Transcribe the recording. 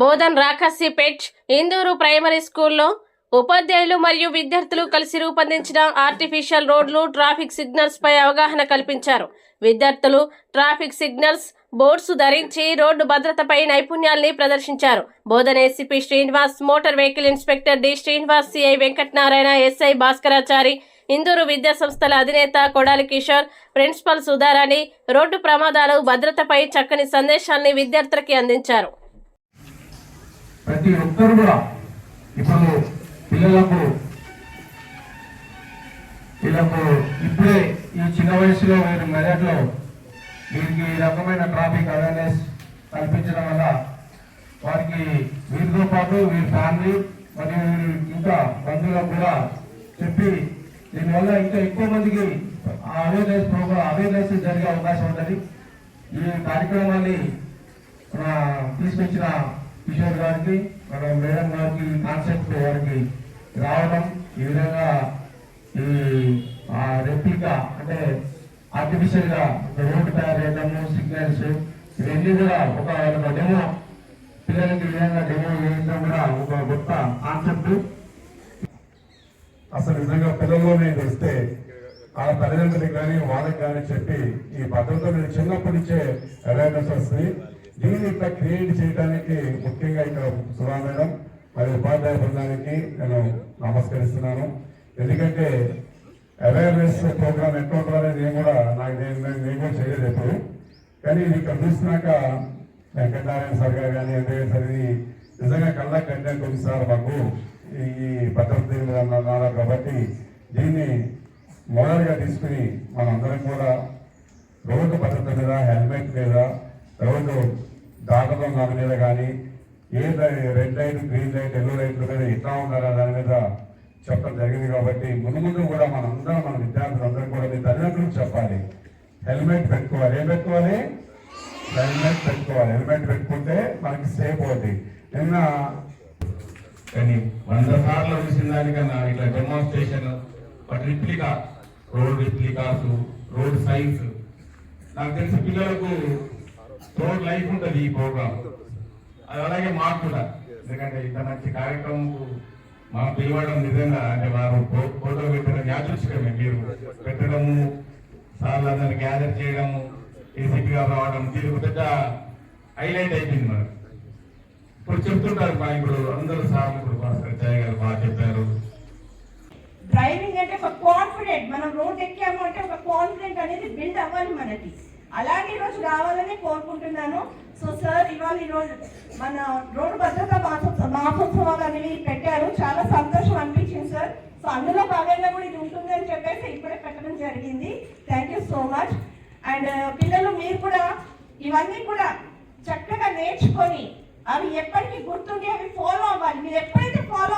Bodhan రాకసిపేట్ Indur primary స్కూల్లో ఉపాధ్యాయులు మరియు విద్యార్థులు కలిసి రూపొందించిన ఆర్టిఫిషియల్ రోడ్లు ట్రాఫిక్ సిగ్నల్స్ పై అవగాహన కల్పించారు. విద్యార్థులు ట్రాఫిక్ సిగ్నల్స్ బోర్డ్స్ ధరించి రోడ్డు భద్రతపై నైపుణ్యాల్ని ప్రదర్శించారు. బోధన ACP Srinivas motor vehicle inspector D Srinivas CI Venkatanarayana SI Bhaskarachari Induru విద్యా సంస్థల అధినేత కొడాలి కిషోర్ ప్రిన్సిపల్ సుధారాణి రోడ్డు ప్రమాదాలు భద్రతపై చక్కని సందేశాల్ని విద్యార్థులకి అందించారు. ప్రతి ఒక్కరు కూడా ఇప్పుడు పిల్లలకు వీళ్ళకు ఇప్పుడే ఈ చిన్న వయసులో వీరు మెదడులో వీరికి ఈ రకమైన ట్రాఫిక్ అవేర్నెస్ కల్పించడం వల్ల వారికి వీరితో పాటు వీరి ఫ్యామిలీ మరియు వీరి ఇంకా బంధువులకు కూడా చెప్పి దీనివల్ల ఇంకా ఎక్కువ మందికి అవేర్నెస్ ప్రోగ్రామ్ అవేర్నెస్ జరిగే అవకాశం ఉంటుంది. ఈ కార్యక్రమాన్ని తీసుకొచ్చిన కిషోర్ గారికి మన మేడం గారికి ఈ కాన్సెప్ట్ వారికి రావడం ఈ విధంగా ఈ రెప్లికా అంటే ఆర్టిఫిషియల్గా రోడ్డు తయారు చేయడము సిగ్నల్స్ ఇవన్నీ కూడా ఒక డెమో పిల్లలకి విధంగా డెమో చేయడం కూడా ఒక గొప్ప కాన్సెప్ట్ అసలు నిజంగా పిల్లల్లోనే వస్తే ఆ తల్లిదండ్రులకు కానీ వాళ్ళకి కానీ చెప్పి ఈ భద్రత మీద చిన్నప్పటి నుంచే అవేర్నెస్ వస్తుంది. దీన్ని ఇట్లా క్రియేట్ చేయడానికి ముఖ్యంగా ఇక్కడ సురా మేడం మరియు ఉపాధ్యాయ బృందానికి నేను నమస్కరిస్తున్నాను. ఎందుకంటే అవేర్నెస్ ప్రోగ్రామ్ ఎట్లా ఉంటుందనేది నేను కూడా నాకు నేను నేను- నేను కూడా చేయలేదు ఎప్పుడు. కానీ ఇది ఇక్కడ చూసినాక వెంకటనారాయణ సార్ గారు కానీ అంటే సార్ ఇది నిజంగా కళ్ళ కంటెంట్ ఉంది సార్ మాకు. ఈ భద్రత అన్నారు కాబట్టి దీన్ని మోడల్గా తీసుకుని మనందరం కూడా రోడ్డు భద్రత మీద హెల్మెట్ మీద రోడ్డు దాటడం దాని మీద కానీ ఏ red light green light yellow లైట్ల మీద ఇట్లా ఉండాలా దాని మీద చెప్పడం జరిగింది కాబట్టి ముందు ముందు కూడా మనందరం మన విద్యార్థులందరం కూడా మీ తల్లిదండ్రులకు చెప్పాలి. హెల్మెట్ పెట్టుకోవాలి. ఏం పెట్టుకోవాలి? హెల్మెట్ పెట్టుకోవాలి. హెల్మెట్ పెట్టుకుంటే మనకి సేఫ్ అవుతుంది నిన్న కానీ వంద సార్లు చూసిన దానికన్నా ఇట్లా demonstration but replica road replicas road signs నాకు తెలిసి పిల్లలకు రోడ్ లైఫ్ ఉంటుంది ఈ ప్రోగ్రామ్ అది అలాగే మాకు కూడా. ఎందుకంటే ఇంత మంచి కార్యక్రమం మాకు పిలవడం నిజంగా అంటే వారు ఫోటో పెట్టడం యాదృచ్ఛికమే. మీరు పెట్టడము సార్లు అందరిని గ్యాదర్ చేయడము ఏసీపీ గారు రావడం దీనికి పెద్ద హైలైట్ అయిపోయింది మనకు ఇప్పుడు చెప్తుంటారు మా ఇప్పుడు అందరూ సార్లు ఇప్పుడు భాస్కర్ జయ గారు బాగా చెప్పారు. డ్రైవింగ్ అంటే ఒక కాన్ఫిడెంట్ మనం రోడ్ ఎక్కాము అంటే ఒక కాన్ఫిడెంట్ అనేది బిల్డ్ అవ్వాలి మనకి. అలాంటి రోజు రావాలని కోరుకుంటున్నాను. సో సార్ ఇవాళ ఈరోజు మన రోడ్డు భద్రత మాసోత్సవ మాసోత్సవాలు అనేవి పెట్టారు. చాలా సంతోషం అనిపించింది సార్. సో అందులో భాగంగా కూడా ఇది ఉంటుందని చెప్పేసి ఇప్పుడే పెట్టడం జరిగింది. Thank you so much and పిల్లలు మీరు కూడా ఇవన్నీ కూడా చక్కగా నేర్చుకొని అవి ఎప్పటికీ గుర్తుండి అవి ఫాలో అవ్వాలి. మీరు ఎప్పుడైతే ఫాలో